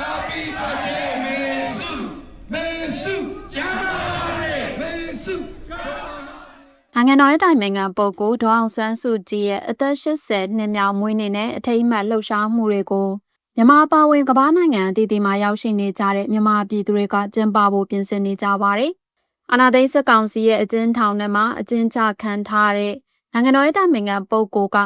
Happy birthday မေစုမေစုကျမ်းပါပါစေမေစုနိုင်ငံတော်ရဲ့တိုင်ပင်ခံပုဂ္ဂိုလ်ဒေါအောင်ဆန်းစုကြည်ရဲ့အသက်80နှစ်မြောက်မွေးနေ့နဲ့အထိမ်းအမှတ်လှုပ်ရှားမှုတွေကိုမြန်မာပါဝင်ကမ္ဘာနိုင်ငံအသီးသီးမှာရောက်ရှိနေကြတဲ့မြန်မာပြည်သူတွေကကျင်းပဖို့ပြင်ဆင်နေကြပါတယ်။အာနာသိန်းစက်ကောင်စီရဲ့အကျဉ်းထောင်ထဲမှာအကျဉ်းချခံထားတဲ့နိုင်ငံတော်ရဲ့တိုင်ပင်ခံပုဂ္ဂိုလ်က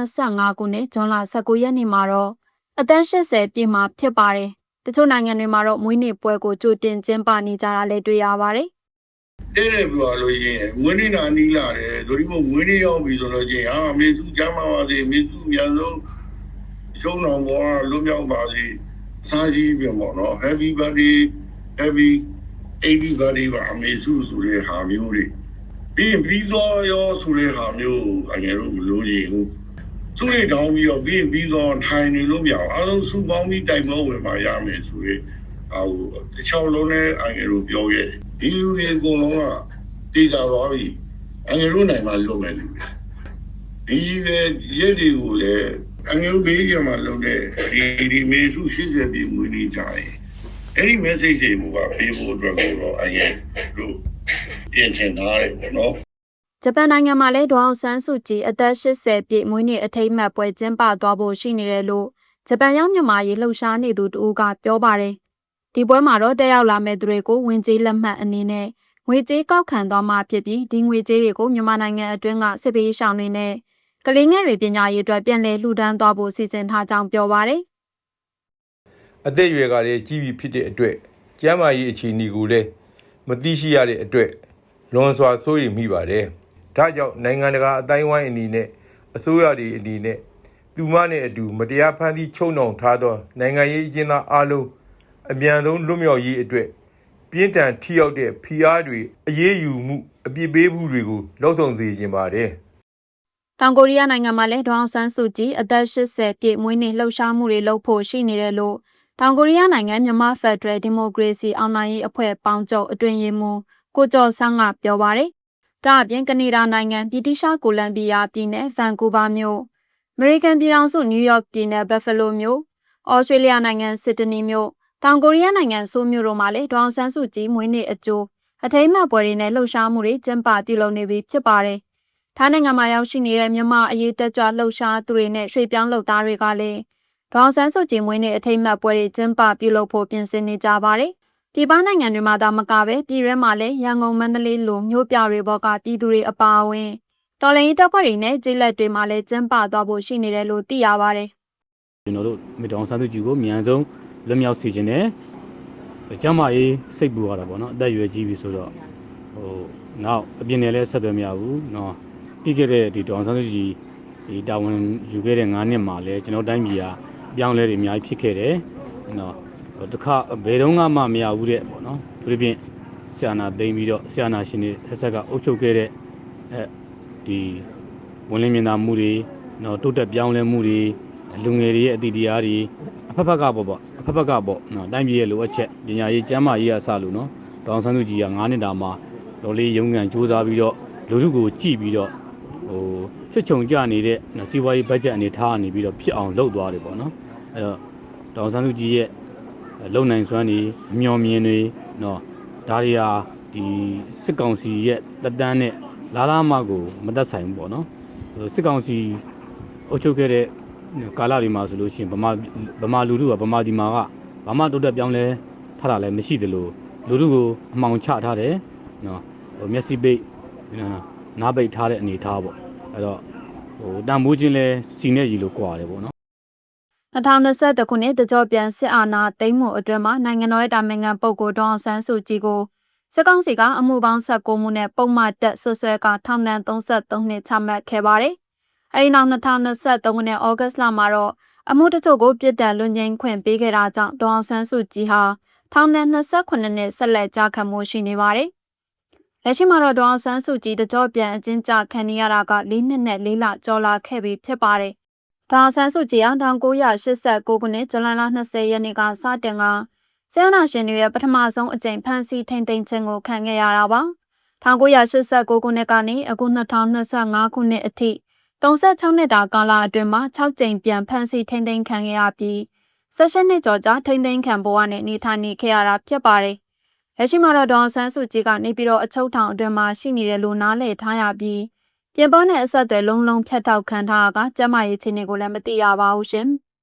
2025ခုနှစ်ဇွန်လ19ရက်နေ့မှာတော့ အသက်80ပြည့်မှာဖြစ်ပါတယ်။တချို့နိုင်ငံတွေမှာတော့မွေးနေ့ပွဲကိုကြိုတင်ကျင်းပနေကြတာလည်းတွေ့ရပါတယ်။တဲ့တဲ့ပြောလို့ရင်းဝင်းနေတာနီးလာတယ်ဒိုဒီမို့ဝင်းနေရောက်ပြီဆိုတော့ချင်းဟာမေစုကျမ်းပါပါစေမေစုမြန်ဆုံးရှုံးတော်ဘောလွတ်မြောက်ပါစေစားကြီးပြန်ပေါ့နော် Happy birthday Happy 80 birthday ပါအမေစုဆိုတဲ့ဟာမျိုးတွေပြီးရင်ပြီးတော့ရောဆိုတဲ့ဟာမျိုးအငယ်တို့မလို့ရင်ဘူး သူ့တွေတောင်းပြီးတော့ပြီးရင်ပြီးတော့ထိုင်နေလို့မရအောင်အားလုံးစုပေါင်းပြီးတိုင်ပေါ်ဝင်มาရမယ်ဆိုရင်ဟာဟိုတခြားလုံးနဲ့အငယ်တို့ပြောခဲ့တယ်ဒီလူတွေအကုန်လုံးကတည်ကြသွားပြီအငယ်တို့နိုင်မှာလွတ်မယ်လူတွေဒီပဲရက်တွေကိုလည်းအငယ်တို့ဘေးကမှာလုပ်တဲ့ဒီဒီမေစု80ပြည်မွေးနေ့ကြတယ်အဲ့ဒီ message တွေကိုကပေးဖို့အတွက်ကိုတော့အငယ်တို့ပြင်ဆင်ထားတယ်ပေါ့နော် ဂျပန်နိုင်ငံမှာလည်းဒေါအောင်ဆန်းစုကြည်အသက်80ပြည့်မွေးနေ့အထိမ်းအမှတ်ပွဲကျင်းပသွားဖို့ရှိနေတယ်လို့ဂျပန်ရောက်မြန်မာရေးလှုပ်ရှားနေသူတဦးကပြောပါတယ်။ဒီပွဲမှာတော့တက်ရောက်လာမဲ့သူတွေကိုဝင်ကြေးလက်မှတ်အနေနဲ့ငွေကြေးကောက်ခံသွားမှာဖြစ်ပြီးဒီငွေကြေးတွေကိုမြန်မာနိုင်ငံအတွင်းကစစ်ပေးရှောင်တွေနဲ့ကလေးငယ်တွေပညာရေးအတွက်ပြန်လည်လှူဒန်းသွားဖို့စီစဉ်ထားကြောင်းပြောပါတယ်။အသက်အရွယ်ကလည်းကြီးပြီဖြစ်တဲ့အတွက်ကျန်းမာရေးအခြေအနေကိုလည်းမသိရှိရတဲ့အတွက်လွန်စွာစိုးရိမ်မိပါတယ်။ ဒါကြောင့်နိုင်ငံတကာအတိုင်းဝိုင်းအနေနဲ့အစိုးရတွေအနေနဲ့သူမနဲ့အတူမတရားဖန်တီးချုံနှောင်ထားသော နိုင်ငံရေးအကျဉ်းသားအလုံးအမြန်ဆုံးလွတ်မြောက်ရေးအတွက်ပြင်းထန်ထိရောက်တဲ့ဖိအားတွေအရေးယူမှုအပြစ်ပေးမှုတွေကိုလှုံ့ဆော်စေခြင်းပါတယ်။တောင်ကိုရီးယားနိုင်ငံမှာလည်းဒေါအောင်ဆန်းစုကြည်အသက်80ပြည့်မွေးနေ့လှုပ်ရှားမှုတွေလုပ်ဖို့ရှိနေတယ်လို့တောင်ကိုရီးယားနိုင်ငံမြန်မာဖက်ဒရယ်ဒီမိုကရေစီအောင်နိုင်ရေးအဖွဲ့ပေါင်းချုပ်အတွင်ရေးမှူးကိုကျော်ဆန်းကပြောပါရယ်။ ဒါအပြင်ကနေဒါနိုင်ငံပြည်တိရှားကိုလံဘီယာပြည်နယ်ဗန်ကူးဗားမြို့အမေရိကန်ပြည်ထောင်စုနယူးယောက်ပြည်နယ်ဘက်ဖလိုမြို့ဩစတြေးလျနိုင်ငံစစ်ဒနီမြို့တောင်ကိုရီးယားနိုင်ငံဆိုးမြို့တို့မှာလည်းဒေါအောင်ဆန်းစုကြည်မွေးနေ့အကျိုးအထိမ်းအမှတ်ပွဲတွေနဲ့လှုပ်ရှားမှုတွေကျင်းပပြုလုပ်နေပြီဖြစ်ပါတယ်။ထိုင်းနိုင်ငံမှာရောက်ရှိနေတဲ့မြန်မာအရေးတက်ကြွလှုပ်ရှားသူတွေနဲ့ရွှေ့ပြောင်းလုပ်သားတွေကလည်းဒေါအောင်ဆန်းစုကြည်မွေးနေ့အထိမ်းအမှတ်ပွဲတွေကျင်းပပြုလုပ်ဖို့ပြင်ဆင်နေကြပါတယ်။ ပြည်ပနိုင်ငံတွေမှာသာမကပဲပြည်ရဲမှာလည်းရန်ကုန်မန္တလေးလိုမြို့ပြတွေဘောကပြည်သူတွေအပါအဝင်တော်လှန်ရေးတပ်ဖွဲ့တွေနဲ့ကျေးလက်တွေမှာလည်းကျင်းပသွားဖို့ရှိနေတယ်လို့သိရပါတယ်။ကျွန်တော်တို့မိတောင်ဆန်းသူကြီးကိုမြန်ဆုံးလွတ်မြောက်စေခြင်းနဲ့ကျမ်းမာရေးစိတ်ပူရတာပေါ့နော်အသက်အရွယ်ကြီးပြီဆိုတော့ဟိုနောက်အပြင်နယ်လည်းဆက်သွယ်မရဘူးနော်ပြီးခဲ့တဲ့ဒီတောင်ဆန်းသူကြီးဒီတာဝန်ယူခဲ့တဲ့9နှစ်မှာလည်းကျွန်တော်တိုင်းပြည်ကအပြောင်းလဲတွေအများကြီးဖြစ်ခဲ့တယ်နော် တခါဘယ်တော့မှမရဘူးတဲ့ပေါ့နော်သူတို့ဖြင့်ဆရာနာသိမ့်ပြီးတော့ဆရာနာရှင်တွေဆက်ဆက်ကအုပ်ချုပ်ခဲ့တဲ့အဲဒီဝန်လင်းမြင်သာမှုတွေနော်တိုးတက်ပြောင်းလဲမှုတွေလူငယ်တွေရဲ့အတ္တိတရားတွေအဖက်ဖက်ကပေါ့ပေါ့အဖက်ဖက်ကပေါ့နော်တိုင်းပြည်ရဲ့လိုအပ်ချက်ပညာရေးကျန်းမာရေးအစလို့နော်ဒေါအောင်ဆန်းစုကြည်က9နှစ်တာမှာဒေါ်လေးရုံးကန်စူးစမ်းပြီးတော့လူထုကိုကြည့်ပြီးတော့ဟိုချွတ်ချုံကြနေတဲ့စီးပွားရေးဘတ်ဂျက်အနေထားအနေပြီးတော့ဖြစ်အောင်လုပ်သွားတယ်ပေါ့နော်အဲ့တော့ဒေါအောင်ဆန်းစုကြည်ရဲ့ လုံနိုင်စွမ်းတွေအမျော်မြင်တွေနော်ဒါတွေဟာဒီစစ်ကောင်စီရဲ့တက်တန်းနဲ့လာလာမကိုမသက်ဆိုင်ဘူးပေါ့နော်စစ်ကောင်စီအုပ်ချုပ်ခဲ့တဲ့ကာလတွေမှာဆိုလို့ရှိရင်ဗမာဗမာလူထုကဗမာဒီမာကဘာမှတိုးတက်ပြောင်းလဲထားတာလည်းမရှိသလိုလူထုကိုအမှောင်ချထားတယ်နော်ဟိုမျက်စိပိတ်နော်နားပိတ်ထားတဲ့အနေထားပေါ့အဲ့တော့ဟိုတန်မိုးချင်းလဲစီနဲ့ရီလို့ကြွားတယ်ပေါ့နော် 2021ခုနှစ်တကြောပြန်စစ်အာဏာသိမ်းမှုအတွင်းမှာနိုင်ငံတော်ရဲ့တာမန်ငံပုဂ္ဂိုလ်ဒေါအောင်ဆန်းစုကြည်ကိုစစ်ကောင်စီကအမှုပေါင်း19မှုနဲ့ပုံမှန်တက်ဆွဆွဲကထောင်ဒဏ်33နှစ်ချမှတ်ခဲ့ပါတယ်။အဲဒီနောက်2023ခုနှစ်ဩဂတ်လမှာတော့အမှုတချို့ကိုပြစ်ဒဏ်လွန်ငင်းခွင့်ပေးခဲ့တာကြောင့်ဒေါအောင်ဆန်းစုကြည်ဟာထောင်ဒဏ်28နှစ်ဆက်လက်ကြာခံမှုရှိနေပါတယ်။လက်ရှိမှာတော့ဒေါအောင်ဆန်းစုကြည်တကြောပြန်အကျဉ်းချခံနေရတာက၄နှစ်နဲ့၄လကျော်လာခဲ့ပြီဖြစ်ပါတယ်။ ဒေါအောင်ဆန်းစုကြည်ဟာ1989ခုနှစ်ဇွန်လ20ရက်နေ့ကစတင်ကဆီယနာရှင်တွေရဲ့ပထမဆုံးအကြိမ်ဖမ်းဆီးထိန်သိမ်းခြင်းကိုခံခဲ့ရတာပါ1989ခုနှစ်ကနေအခု2025ခုနှစ်အထိ36နှစ်တာကာလအတွင်းမှာ6ကြိမ်ပြန်ဖမ်းဆီးထိန်သိမ်းခံခဲ့ရပြီးဆက်ရှင်နှစ်ကျော်ကြာထိမ့်သိမ်းခံဘဝနဲ့နေထိုင်နေခဲ့ရတာဖြစ်ပါတယ်။လက်ရှိမှာတော့ဒေါအောင်ဆန်းစုကြည်ကနေပြီးတော့အချုပ်ထောင်အတွင်းမှာရှိနေတယ်လို့နားလည်ထားရပြီး ပြင်ပနဲ့အဆက်အသွယ်လုံးလုံးဖြတ်တောက်ခံထားတာကကျမရဲ့အခြေအနေကိုလည်းမသိရပါဘူးရှင်။